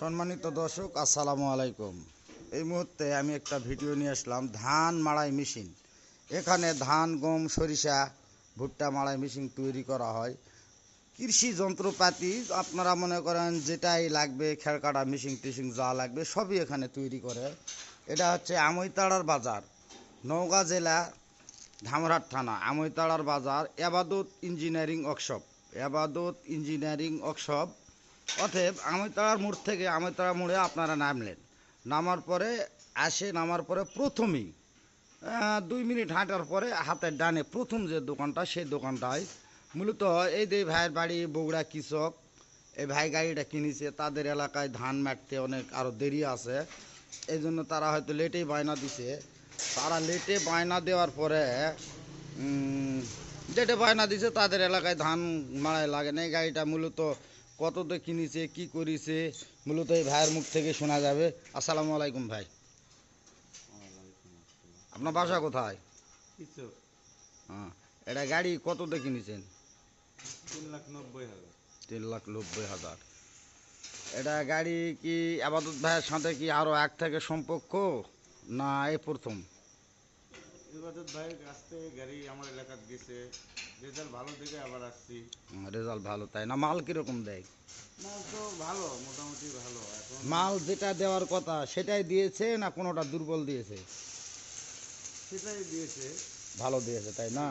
সম্মানিত দর্শক, আসসালামু আলাইকুম। এই মুহূর্তে আমি একটা ভিডিও নিয়ে আসলাম, ধান মাড়াই মেশিন। এখানে ধান, গম, সরিষা, ভুট্টা মাড়াই মেশিন তৈরি করা হয়। কৃষি যন্ত্রপাতি, আপনারা মনে করেন যেটাই লাগবে খেড়কাটা মেশিন টেশিন যা লাগবে, সবই এখানে তৈরি করে। এটা হচ্ছে আমইতাড়ার বাজার, নওগাঁ জেলা, ধামরাট থানা। আমইতাড়ার বাজার, Ebadat engineering workshop. Ebadat engineering workshop অতএব আমইতাড়ার মোড় থেকে আমইতাড়া মোড়ে আপনারা নামলেন। নামার পরে, আসে, নামার পরে প্রথমেই দুই মিনিট হাঁটার পরে হাতের ডানে প্রথম যে দোকানটা, সেই দোকানটায় মূলত এই যে ভাইয়ের বাড়ি, বগুড়া কৃষক, এই ভাই গাড়িটা কিনেছে। তাদের এলাকায় ধান মারতে অনেক আরও দেরি আছে। এই জন্য তারা হয়তো লেটেই বায়না দিছে। তারা লেটে বায়না দেওয়ার পরে লেটে বায়না দিছে, তাদের এলাকায় ধান মারাই লাগে না। এই গাড়িটা মূলত কততে কিনেছে কি করেছে মূলত এই ভাইয়ের মুখ থেকে শোনা যাবে। আসসালামু আলাইকুম ভাই। আপনার বাসা কোথায়? হ্যাঁ এটা গাড়ি কততে কিনেছেন? তিন লাখ নব্বই হাজার। তিন লাখ নব্বই হাজার। এটা গাড়ি কি আবাদত ভাইয়ের সাথে কি আরও এক থেকে সম্পর্ক? না এ প্রথম। ইবাদত ভাইয়ের কাছ থেকে গাড়ি আমার এলাকাত গেছে। রেজাল্ট ভালো দেখে আবার আসছি। রেজাল্ট ভালো তাই না? মাল কীরকম দেয়? মাল তো ভালো মোটামুটি ভালো। এখন মাল যেটা দেওয়ার কথা সেটাই দিয়েছে না কোনোটা দুর্বল দিয়েছে? সেটাই দিয়েছে। ভালো দিয়েছে তাই না?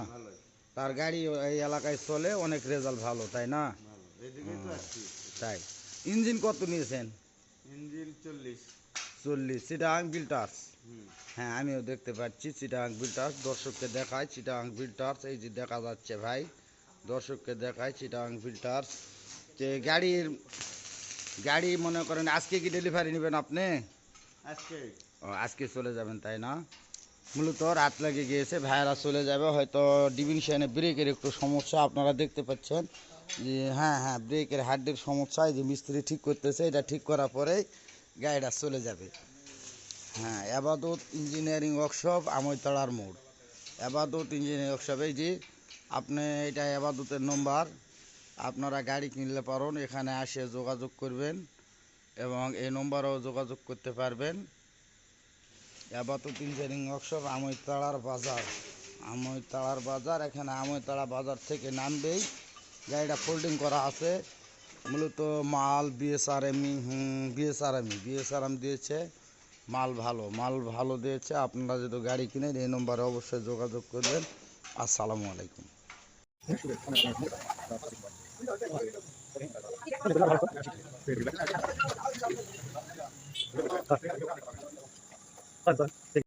তার গাড়ি এই এলাকায় চলে অনেক রেজাল্ট ভালো তাই না? তাই। ইঞ্জিন কত নিয়েছেন? ইঞ্জিন চল্লিশ। চল্লিশ চিটাং বিল্টার্স। হ্যাঁ আমিও দেখতে পাচ্ছি চিটাং বিল্টার্স। দর্শককে দেখায় চিটাং বিল্টার্স। এই যে দেখা যাচ্ছে ভাই দর্শককে দেখায় চিটাং বিল্টার্স। যে গাড়ির গাড়ি মনে করেন আজকে কি ডেলিভারি নেবেন আপনি? আজকে। ও আজকে চলে যাবেন তাই না? মূলত রাত লেগে গিয়েছে ভাইয়েরা চলে যাবে। হয়তো ডিভিশনে ব্রেকের একটু সমস্যা আপনারা দেখতে পাচ্ছেন। যে হ্যাঁ হ্যাঁ ব্রেকের হাড্ডির সমস্যা এই যে মিস্ত্রি ঠিক করতেছে এটা ঠিক করার পরেই গাড়িটা চলে যাবে। হ্যাঁ আবাদত ইঞ্জিনিয়ারিং ওয়ার্কশপ আমইতলার মোড়। আবাদত ইঞ্জিনিয়ারিং ওয়ার্কশপ এই যে আপনি এটা আবাদতের নম্বর আপনারা গাড়ি কিনলে পারেন, এখানে আসে যোগাযোগ করবেন এবং এই নম্বরেও যোগাযোগ করতে পারবেন। আবাদত ইঞ্জিনিয়ারিং ওয়ার্কশপ আমইতাড়ার বাজার। আমইতাড়ার বাজার, এখানে আমইতাড়া বাজার থেকে নামবেই। গাড়িটা ফোল্ডিং করা আছে। মূলত মাল বিএসআরএমই বিএসআরএমই বিএসআরএম দিয়েছে, মাল ভালো। মাল ভালো দিয়েছে, আপনারা যদি গাড়ি কিনেন, এই নম্বরে অবশ্যই যোগাযোগ করবেন। আসসালামু আলাইকুম।